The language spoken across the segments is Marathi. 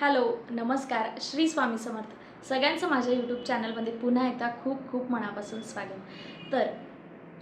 हॅलो नमस्कार. श्री स्वामी समर्थ. सगळ्यांचं माझ्या यूट्यूब चॅनलमध्ये पुन्हा एकदा खूप खूप मनापासून स्वागत. तर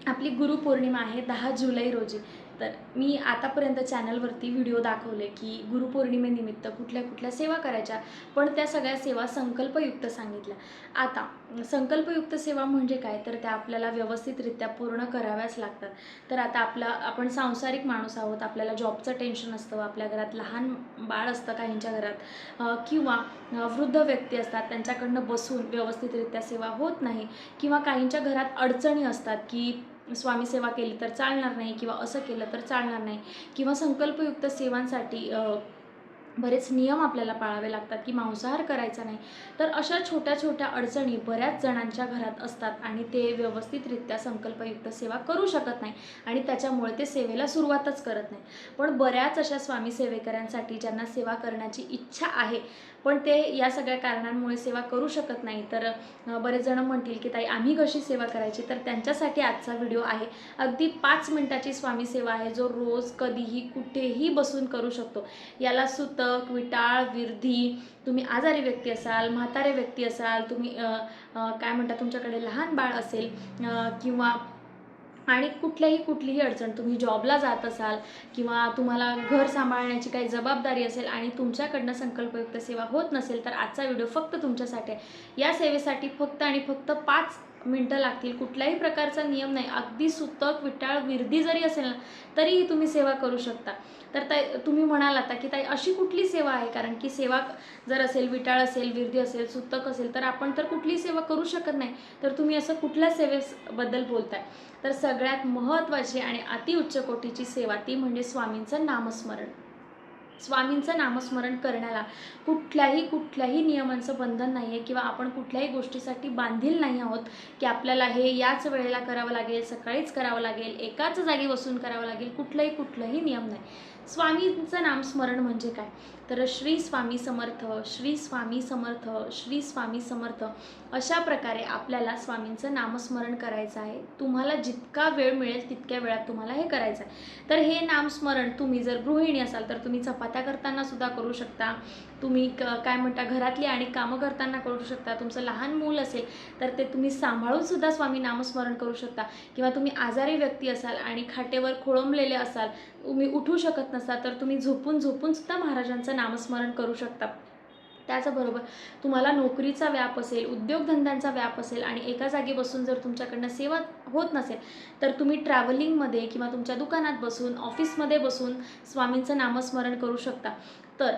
आपली गुरुपौर्णिमा आहे दहा जुलै रोजी. तर मी आतापर्यंत चॅनलवरती व्हिडिओ दाखवले की गुरुपौर्णिमेनिमित्त कुठल्या कुठल्या सेवा करायच्या पण त्या सगळ्या सेवा संकल्पयुक्त सांगितल्या. आता संकल्पयुक्त सेवा म्हणजे काय? तर त्या आपल्याला व्यवस्थितरित्या पूर्ण कराव्याच लागतात. तर आता आपला आपण सांसारिक माणूस आहोत आपल्याला जॉबचं टेन्शन असतं आपल्या घरात लहान बाळ असतं काहींच्या घरात किंवा वृद्ध व्यक्ती असतात त्यांच्याकडनं बसून व्यवस्थितरित्या सेवा होत नाही किंवा काहींच्या घरात अडचणी असतात की स्वामी सेवा केली तर चालणार नाही किंवा असं केलं तर चालणार नाही. किंवा संकल्पयुक्त सेवांसाठी बरेच नियम आपल्याला पाळावे लागतात की मांसाहार करायचा नाही. तर अशा छोट्या छोट्या अडचणी बऱ्याच जणांच्या घरात असतात आणि ते व्यवस्थितरित्या संकल्पयुक्त सेवा करू शकत नाही आणि त्याच्यामुळे ते सेवेला सुरुवातच करत नाही. पण बऱ्याच अशा स्वामी सेवेकऱ्यांसाठी ज्यांना सेवा करण्याची इच्छा आहे पण ते या सगळ्या कारणांमुळे सेवा करू शकत नाही. तर बरेच जण म्हणतील की ताई आम्ही कशी सेवा करायची? तर त्यांच्यासाठी आजचा व्हिडिओ आहे. अगदी पाच मिनिटाची स्वामी सेवा आहे जो रोज कधीही कुठेही बसून करू शकतो. याला सुतक विटाळ विरधी तुम्ही आजारी व्यक्ती असाल म्हातारे व्यक्ती असाल तुम्ही काय म्हणता तुमच्याकडे लहान बाळ असेल किंवा आणि कुठल्याही कुठलीही अडचण तुम्ही जॉबला जात असाल किंवा तुम्हाला घर सांभाळण्याची काही जबाबदारी असेल आणि तुमच्याकडनं संकल्पयुक्त सेवा होत नसेल तर आजचा व्हिडिओ फक्त तुमच्यासाठी आहे. या सेवेसाठी फक्त आणि फक्त पाच मिनटं लागतील. कुठल्याही प्रकारचा नियम नाही. अगदी सुतक विटाळ विरदी जरी असेल ना तरीही तुम्ही सेवा करू शकता. तर ताई तुम्ही म्हणाल आता की ताई अशी कुठली सेवा आहे? कारण की सेवा जर असेल विटाळ असेल विरदी असेल सुतक असेल तर आपण तर कुठली सेवा करू शकत नाही. तर तुम्ही असं कुठल्या सेवेबद्दल बोलताय? तर सगळ्यात महत्त्वाची आणि अतिउच्च कोटीची सेवा ती म्हणजे स्वामींचं नामस्मरण. स्वामींचं नामस्मरण करण्याला. कुठल्याही कुठल्याही नियमांचं बंधन नाही आहे किंवा आपण कुठल्याही गोष्टीसाठी बांधील नाही आहोत की आपल्याला हे याच वेळेला करावं लागेल सकाळीच करावं लागेल एकाच जागी बसून करावं लागेल कुठलंही कुठलंही नियम नाही. स्वामींचं नामस्मरण म्हणजे काय? तर श्री स्वामी समर्थ श्री स्वामी समर्थ श्री स्वामी समर्थ अशा प्रकारे आपल्याला स्वामींचं नामस्मरण करायचं आहे. तुम्हाला जितका वेळ मिळेल तितक्या वेळात तुम्हाला हे करायचं आहे. तर हे नामस्मरण तुम्ही जर गृहिणी असाल तर तुम्ही चपात्या करताना सुद्धा करू शकता. तुम्ही क काय म्हणता घरातली आणि कामं करताना करू शकता. तुमचं लहान मूल असेल तर ते तुम्ही सांभाळून सुद्धा स्वामी नामस्मरण करू शकता. किंवा तुम्ही आजारी व्यक्ती असाल आणि खाटेवर खोळंबलेले असाल तुम्ही उठू शकत नसाल तर तुम्ही झोपून झोपून सुद्धा महाराजांचं नामस्मरण करू शकता. त्याचबरोबर तुम्हाला नोकरीचा व्याप असेल उद्योगधंद्यांचा व्याप असेल आणि एका जागी बसून जर तुमच्याकडनं सेवा होत नसेल तर तुम्ही ट्रॅव्हलिंगमध्ये किंवा तुमच्या दुकानात बसून ऑफिसमध्ये बसून स्वामींचं नामस्मरण करू शकता. तर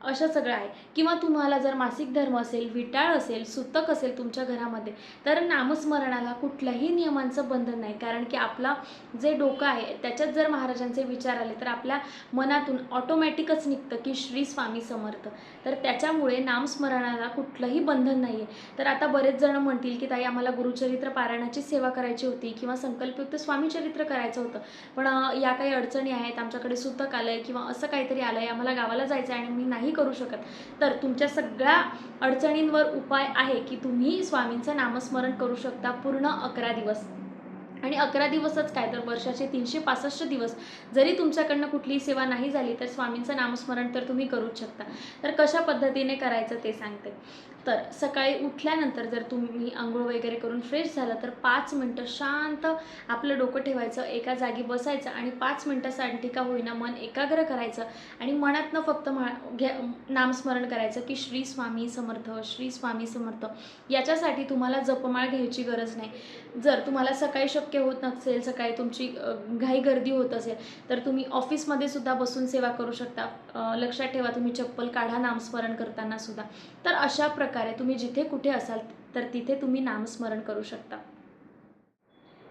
अशा सगळं आहे. किंवा तुम्हाला जर मासिक धर्म असेल विटाळ असेल सुतक असेल तुमच्या घरामध्ये तर नामस्मरणाला कुठल्याही नियमांचं बंधन नाही. कारण की आपला जे डोकं आहे त्याच्यात जर महाराजांचे विचार आले तर आपल्या मनातून ऑटोमॅटिकच निघतं की श्री स्वामी समर्थ. तर त्याच्यामुळे नामस्मरणाला कुठलंही बंधन नाही आहे तर आता बरेच जण म्हणतील की ताई आम्हाला गुरुचरित्र पारायणाची सेवा करायची होती किंवा संकल्पयुक्त स्वामीचरित्र करायचं होतं. पण या काही अडचणी आहेत आमच्याकडे सुतक आलं आहे किंवा असं काहीतरी आलं आहे आम्हाला गावाला जायचं आहे आणि मी नाही करू शकत. तर तुमच्या सगळ्या अडचणींवर उपाय आहे की तुम्ही स्वामींचं नामस्मरण करू शकता पूर्ण अकरा दिवस. आणि अकरा दिवसच काय तर वर्षाचे तीनशे पासष्ट दिवस. जरी तुमच्याकडनं कुठलीही सेवा नाही झाली तर स्वामींचं नामस्मरण तर तुम्ही करूच शकता. तर कशा पद्धतीने करायचं ते सांगते. तर सकाळी उठल्यानंतर जर तुम्ही आंघोळ वगैरे करून फ्रेश झालं तर पाच मिनटं शांत आपलं डोकं ठेवायचं एका जागी बसायचं आणि पाच मिनटासाठी का होईना मन एकाग्र करायचं आणि मनातनं फक्त म्हा घ्या नामस्मरण करायचं की श्री स्वामी समर्थ श्री स्वामी समर्थ. याच्यासाठी तुम्हाला जपमाळ घ्यायची गरज नाही. जर तुम्हाला सकाळी शक्य होत नसेल सकाळी तुमची घाई गर्दी होत असेल तर तुम्ही ऑफिसमध्ये सुद्धा बसून सेवा करू शकता. लक्षात ठेवा तुम्ही चप्पल काढा नामस्मरण करताना सुद्धा. तर अशा प्रकारे प्रकारे तुम्ही जिथे कुठे असाल तर तिथे तुम्ही नामस्मरण करू शकता.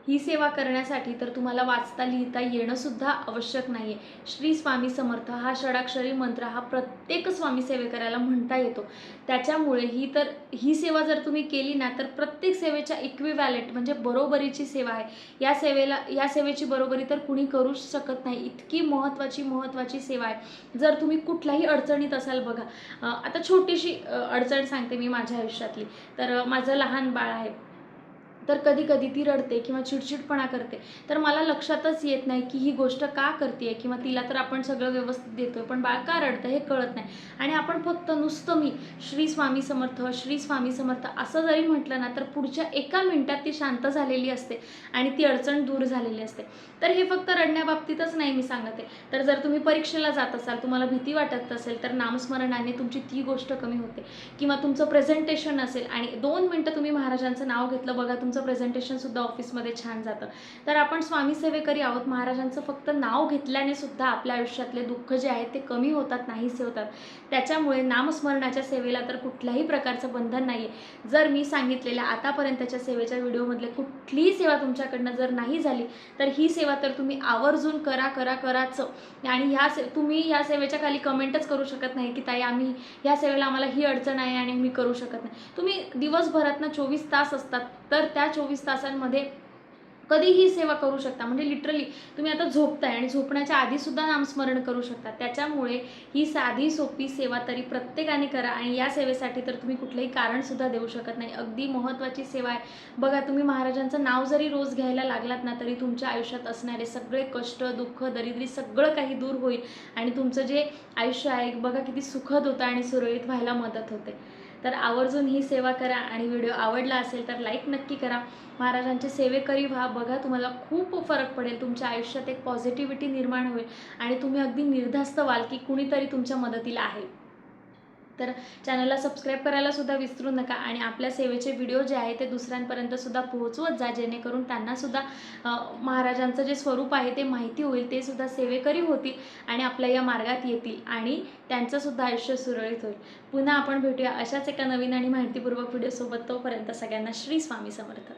ही सेवा करण्यासाठी तर तुम्हाला वाचता लिहिता येणंसुद्धा आवश्यक नाही आहे श्री स्वामी समर्थ हा षडाक्षरी मंत्र हा प्रत्येक स्वामी सेवेकऱ्याला म्हणता येतो. त्याच्यामुळे ही तर ही सेवा जर तुम्ही केली ना तर प्रत्येक सेवेच्या इक्विवॅलेंट म्हणजे बरोबरीची सेवा आहे. या सेवेला या सेवेची बरोबरी तर कुणी करूच शकत नाही. इतकी महत्त्वाची महत्त्वाची सेवा आहे. जर तुम्ही कुठल्याही अडचणीत असाल बघा. आता छोटीशी अडचण सांगते मी माझ्या आयुष्यातली. तर माझं लहान बाळ आहे. तर कधी कधी ती रडते किंवा चिडचिडपणा करते. तर मला लक्षातच येत नाही की ही गोष्ट का करते किंवा तिला तर आपण सगळं व्यवस्थित देतोय पण बाळ का रडतं हे कळत नाही. आणि आपण फक्त नुसतं मी श्री स्वामी समर्थ श्री स्वामी समर्थ असं जरी म्हटलं ना तर पुढच्या एका मिनिटात ती शांत झालेली असते आणि ती अडचण दूर झालेली असते. तर हे फक्त रडण्याबाबतीतच नाही मी सांगते. तर जर तुम्ही परीक्षेला जात असाल तुम्हाला भीती वाटत असेल तर नामस्मरणाने तुमची ती गोष्ट कमी होते. किंवा तुमचं प्रेझेंटेशन असेल आणि दोन मिनटं तुम्ही महाराजांचं नाव घेतलं बघा तुमचं प्रेझेंटेशनसुद्धा ऑफिसमध्ये छान जातं. तर आपण स्वामी सेवेकरी आहोत. महाराजांचं फक्त नाव घेतल्याने सुद्धा आपल्या आयुष्यातले दुःख जे आहेत ते कमी होतात नाहीसे होतात. त्याच्यामुळे नामस्मरणाच्या सेवेला तर कुठल्याही प्रकारचं बंधन नाही आहे जर मी सांगितलेल्या आतापर्यंतच्या सेवेच्या व्हिडिओमधले कुठलीही सेवा तुमच्याकडनं जर नाही झाली तर ही सेवा तर तुम्ही आवर्जून करा करा कराच. आणि ह्या से तुम्ही ह्या सेवेच्या खाली कमेंटच करू शकत नाही की ताई आम्ही ह्या सेवेला आम्हाला ही अडचण आहे आणि मी करू शकत नाही. तुम्ही दिवसभरातनं चोवीस तास असतात तर त्या चोवीस तासांमध्ये कधीही सेवा करू शकता. म्हणजे लिटरली तुम्ही आता झोपताय आणि झोपण्याच्या आधीसुद्धा नामस्मरण करू शकता. त्याच्यामुळे ही साधी सोपी सेवा तरी प्रत्येकाने करा आणि या सेवेसाठी तर तुम्ही कुठलंही कारणसुद्धा देऊ शकत नाही. अगदी महत्त्वाची सेवा आहे. बघा तुम्ही महाराजांचं नाव जरी रोज घ्यायला लागलात ना तरी तुमच्या आयुष्यात असणारे सगळे कष्ट दुःख दरिद्री सगळं काही दूर होईल आणि तुमचं जे आयुष्य आहे बघा किती सुखद होतं आणि सुरळीत व्हायला मदत होते. तर आवर्जून ही सेवा करा आणि व्हिडिओ आवडला असेल तर लाईक नक्की करा. महाराजांचे सेवेकरी व्हा. बघा तुम्हाला खूप फरक पडेल. तुमच्या आयुष्यात एक पॉझिटिव्हिटी निर्माण होईल आणि तुम्ही अगदी निर्धास्त व्हाल की कुणीतरी तुमच्या मदतीला आहे. तर चॅनलला सबस्क्राईब करायला सुद्धा विसरू नका आणि आपल्या सेवेचे व्हिडिओ जे आहे ते दुसऱ्यांपर्यंत सुद्धा पोहोचवत जा जेणेकरून त्यांनासुद्धा महाराजांचं जे स्वरूप आहे ते माहिती होईल ते सुद्धा सेवेकरी होतील आणि आपल्या या मार्गात येतील आणि त्यांचंसुद्धा आयुष्य सुरळीत होईल. पुन्हा आपण भेटूया अशाच एका नवीन आणि माहितीपूर्वक व्हिडिओसोबत तोपर्यंत सगळ्यांना श्री स्वामी समर्थ.